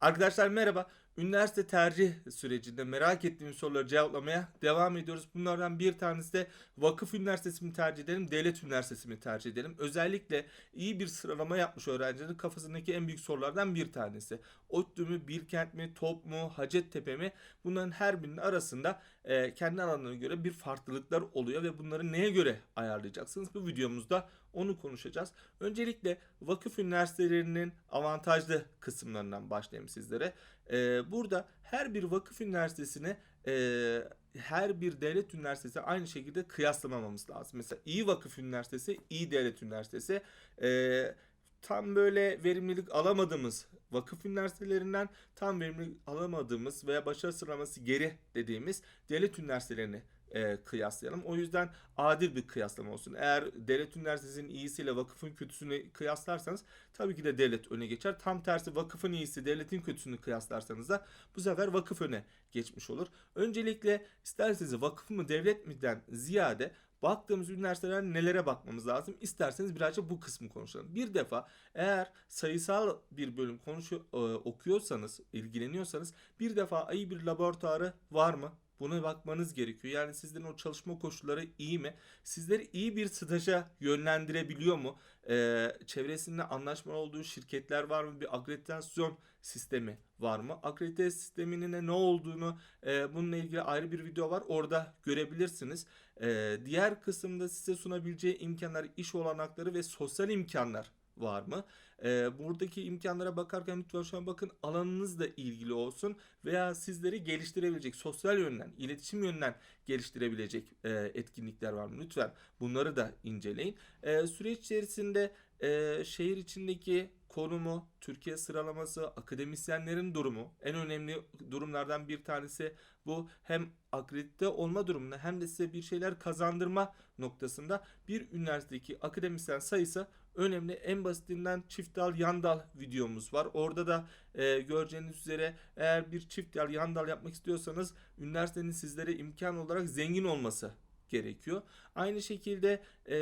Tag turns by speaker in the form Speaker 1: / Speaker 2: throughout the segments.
Speaker 1: Arkadaşlar merhaba. Üniversite tercih sürecinde merak ettiğim soruları cevaplamaya devam ediyoruz. Bunlardan bir tanesi de vakıf üniversitesi mi tercih edelim, devlet üniversitesi mi tercih edelim? Özellikle iyi bir sıralama yapmış öğrencilerin kafasındaki en büyük sorulardan bir tanesi. ODTÜ mü, Bilkent mi, TOP mu, Hacettepe mi? Bunların her birinin arasında e, kendi alanlarına göre bir farklılıklar oluyor ve bunları neye göre ayarlayacaksınız? Bu videomuzda onu konuşacağız. Öncelikle vakıf üniversitelerinin avantajlı kısımlarından başlayayım sizlere. Ee, burada her bir vakıf üniversitesini e, her bir devlet üniversitesi aynı şekilde kıyaslamamamız lazım. Mesela iyi vakıf üniversitesi, iyi devlet üniversitesi. E, tam böyle verimlilik alamadığımız vakıf üniversitelerinden tam verimlilik alamadığımız veya başarı sıralaması geri dediğimiz devlet üniversitelerini e, kıyaslayalım. O yüzden adil bir kıyaslama olsun. Eğer devlet üniversitesinin iyisiyle vakıfın kötüsünü kıyaslarsanız tabii ki de devlet öne geçer. Tam tersi vakıfın iyisi devletin kötüsünü kıyaslarsanız da bu sefer vakıf öne geçmiş olur. Öncelikle isterseniz vakıf mı devlet miden ziyade baktığımız üniversiteler nelere bakmamız lazım? İsterseniz birazcık bu kısmı konuşalım. Bir defa eğer sayısal bir bölüm konuşuyor, e, okuyorsanız, ilgileniyorsanız bir defa iyi bir laboratuvarı var mı? Buna bakmanız gerekiyor. Yani sizlerin o çalışma koşulları iyi mi? Sizleri iyi bir staja yönlendirebiliyor mu? Ee, çevresinde anlaşmalı olduğu şirketler var mı? Bir akreditasyon sistemi var mı? Akredite sisteminin ne olduğunu e, bununla ilgili ayrı bir video var. Orada görebilirsiniz. E, diğer kısımda size sunabileceği imkanlar, iş olanakları ve sosyal imkanlar var mı? Ee, buradaki imkanlara bakarken lütfen şu an bakın alanınızla ilgili olsun veya sizleri geliştirebilecek sosyal yönden, iletişim yönden geliştirebilecek e, etkinlikler var mı? Lütfen bunları da inceleyin. E, süreç içerisinde e, şehir içindeki konumu, Türkiye sıralaması, akademisyenlerin durumu en önemli durumlardan bir tanesi bu. Hem akredite olma durumunda hem de size bir şeyler kazandırma noktasında bir üniversitedeki akademisyen sayısı önemli. En basitinden çift dal yan dal videomuz var. Orada da e, göreceğiniz üzere eğer bir çift dal yan dal yapmak istiyorsanız üniversitenin sizlere imkan olarak zengin olması gerekiyor. Aynı şekilde e,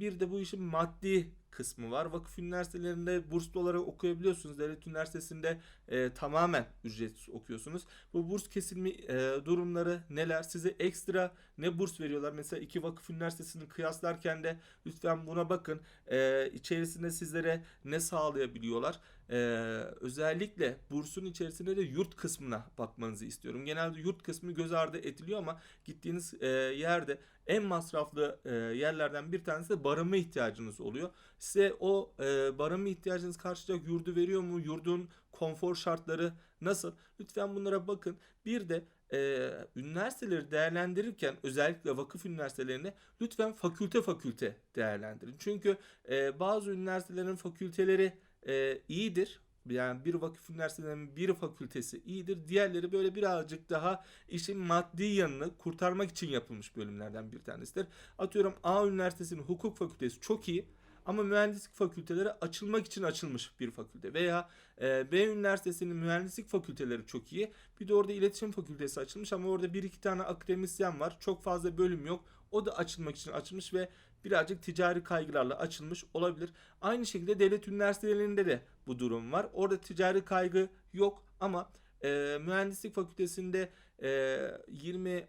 Speaker 1: bir de bu işin maddi kısmı var. Vakıf üniversitelerinde burslu olarak okuyabiliyorsunuz. Devlet üniversitesinde e, tamamen ücretsiz okuyorsunuz. Bu burs kesilme e, durumları neler? Size ekstra ne burs veriyorlar? Mesela iki vakıf üniversitesini kıyaslarken de lütfen buna bakın. E, içerisinde sizlere ne sağlayabiliyorlar? Ee, özellikle bursun içerisinde de yurt kısmına bakmanızı istiyorum. Genelde yurt kısmı göz ardı ediliyor ama gittiğiniz e, yerde en masraflı e, yerlerden bir tanesi de barınma ihtiyacınız oluyor. Size o e, barınma ihtiyacınız karşılayacak yurdu veriyor mu? Yurdun konfor şartları nasıl? Lütfen bunlara bakın. Bir de e, üniversiteleri değerlendirirken özellikle vakıf üniversitelerini lütfen fakülte fakülte değerlendirin. Çünkü e, bazı üniversitelerin fakülteleri e, iyidir. Yani bir vakıf üniversitelerinin bir fakültesi iyidir. Diğerleri böyle birazcık daha işin maddi yanını kurtarmak için yapılmış bölümlerden bir tanesidir. Atıyorum A Üniversitesi'nin hukuk fakültesi çok iyi. Ama mühendislik fakülteleri açılmak için açılmış bir fakülte. Veya e, B Üniversitesi'nin mühendislik fakülteleri çok iyi. Bir de orada iletişim fakültesi açılmış ama orada bir iki tane akademisyen var. Çok fazla bölüm yok. O da açılmak için açılmış ve birazcık ticari kaygılarla açılmış olabilir. Aynı şekilde devlet üniversitelerinde de bu durum var. Orada ticari kaygı yok ama e, mühendislik fakültesinde e, 20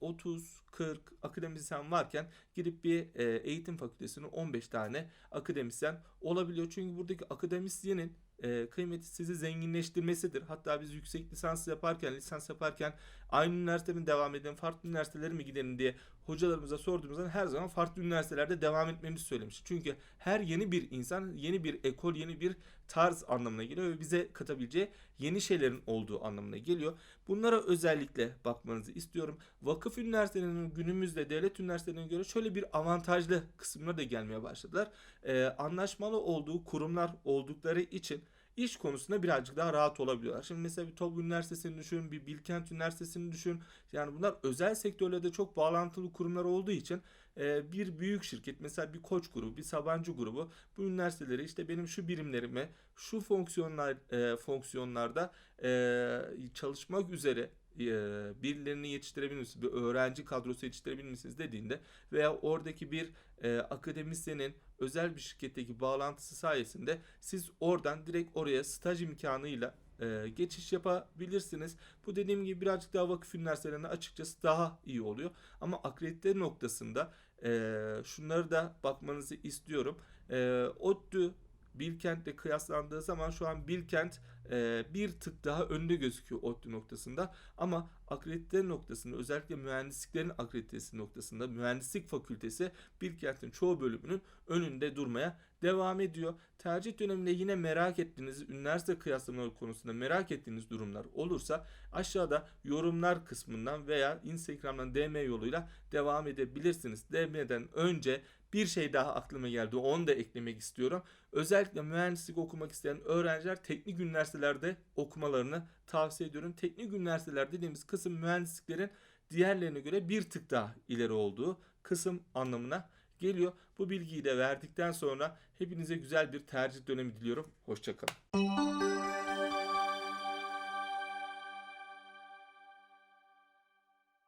Speaker 1: 30, 40 akademisyen varken gidip bir e, eğitim fakültesine 15 tane akademisyen olabiliyor. Çünkü buradaki akademisyenin e, kıymeti sizi zenginleştirmesidir. Hatta biz yüksek lisans yaparken, lisans yaparken aynı üniversitenin devam edelim, farklı üniversitelere mi gidelim diye hocalarımıza sorduğumuzda her zaman farklı üniversitelerde devam etmemizi söylemiş. Çünkü her yeni bir insan, yeni bir ekol, yeni bir tarz anlamına geliyor ve bize katabileceği yeni şeylerin olduğu anlamına geliyor. Bunlara özellikle bakmanızı istiyorum. Vakıf üniversitelerinin günümüzde devlet üniversitelerine göre şöyle bir avantajlı kısımlar da gelmeye başladılar. Ee, anlaşmalı olduğu kurumlar oldukları için iş konusunda birazcık daha rahat olabiliyorlar. Şimdi mesela bir TOB Üniversitesi'ni düşün, bir Bilkent Üniversitesi'ni düşün. Yani bunlar özel sektörle de çok bağlantılı kurumlar olduğu için e, bir büyük şirket mesela bir Koç grubu, bir Sabancı grubu bu üniversiteleri işte benim şu birimlerime şu fonksiyonlar e, fonksiyonlarda e, çalışmak üzere e, birilerini yetiştirebilir misiniz? Bir öğrenci kadrosu yetiştirebilir misiniz dediğinde veya oradaki bir e, akademisyenin özel bir şirketteki bağlantısı sayesinde siz oradan direkt oraya staj imkanıyla e, geçiş yapabilirsiniz. Bu dediğim gibi birazcık daha vakıf üniversitelerine açıkçası daha iyi oluyor. Ama akredite noktasında e, şunları da bakmanızı istiyorum. E, ODTÜ Bilkent'le kıyaslandığı zaman şu an Bilkent e, bir tık daha önde gözüküyor ODTÜ noktasında. Ama akredite noktasında özellikle mühendisliklerin akreditesi noktasında mühendislik fakültesi Bilkent'in çoğu bölümünün önünde durmaya devam ediyor. Tercih döneminde yine merak ettiğiniz üniversite kıyaslamaları konusunda merak ettiğiniz durumlar olursa aşağıda yorumlar kısmından veya Instagram'dan DM yoluyla devam edebilirsiniz. DM'den önce bir şey daha aklıma geldi. Onu da eklemek istiyorum. Özellikle mühendislik okumak isteyen öğrenciler teknik üniversitelerde okumalarını tavsiye ediyorum. Teknik üniversiteler dediğimiz kısım mühendisliklerin diğerlerine göre bir tık daha ileri olduğu kısım anlamına geliyor. Bu bilgiyi de verdikten sonra hepinize güzel bir tercih dönemi diliyorum. Hoşçakalın.